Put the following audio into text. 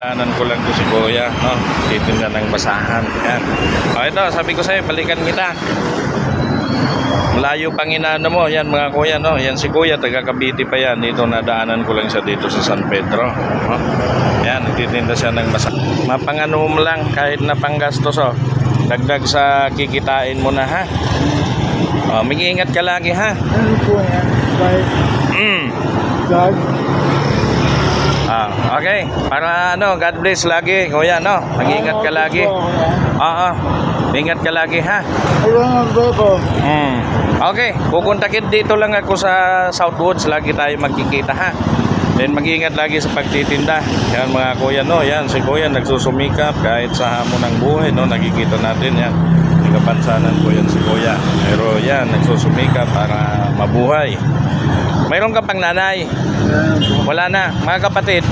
Tanan ko lang to si Kuya, no? Titinda ng basahan. Yan. O ito, sabi ko sa'yo, balikan kita. Malayo pang inaano mo. Yan mga kuya, no? Yan si Kuya, taga Cavite pa yan. Dito nadaanan ko lang siya dito sa San Pedro. No? Yan, nagtitinda siya ng basahan. Mapangano mo lang, kahit na panggastos, oh. Dagdag sa kikitain mo na, ha? O, mag-iingat ka lagi, ha? Ano po yan? Kahit Mm. God, okay. Para ano, God bless lagi, kuya, no? Mag-iingat ka lagi. Oo. Ingat ka lagi, ha? Ayun bebo. Hmm. Okay, pupuntakin dito lang ako sa Southwoods. Lagi tayo magkikita, ha? Then mag-iingat lagi sa pagtitinda. Yan mga kuya, no? Yan, si kuya nagsusumikap kahit sa hamon ng buhay, no? Nakikita natin yan. Kapansanan ko yan si kuya. Pero yan, nagsusumikap para mabuhay. Mayroon ka pang nanay. Wala na. Mga kapatid,